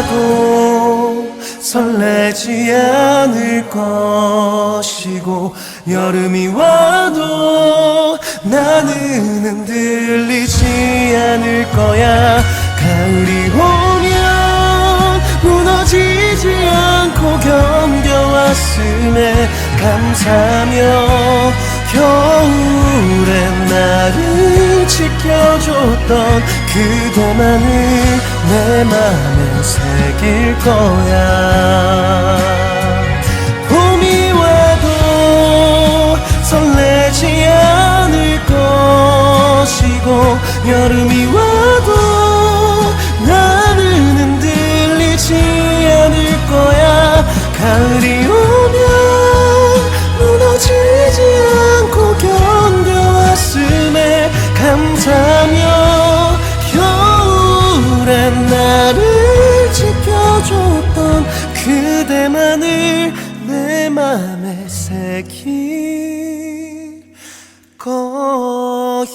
와도 설레지 않을 것이고 여름이 와도 나는 흔들리지 않을 거야. 가을이 오면 무너지지 않고 견뎌왔음에 감사하며 지켜줬던 그대만을 내 맘에 새길 거야. 봄이 와도 설레지 않을 것이고 여름이 와도 감사하며 겨울엔 나를 지켜줬던 그대만을 내 맘에 새길 거야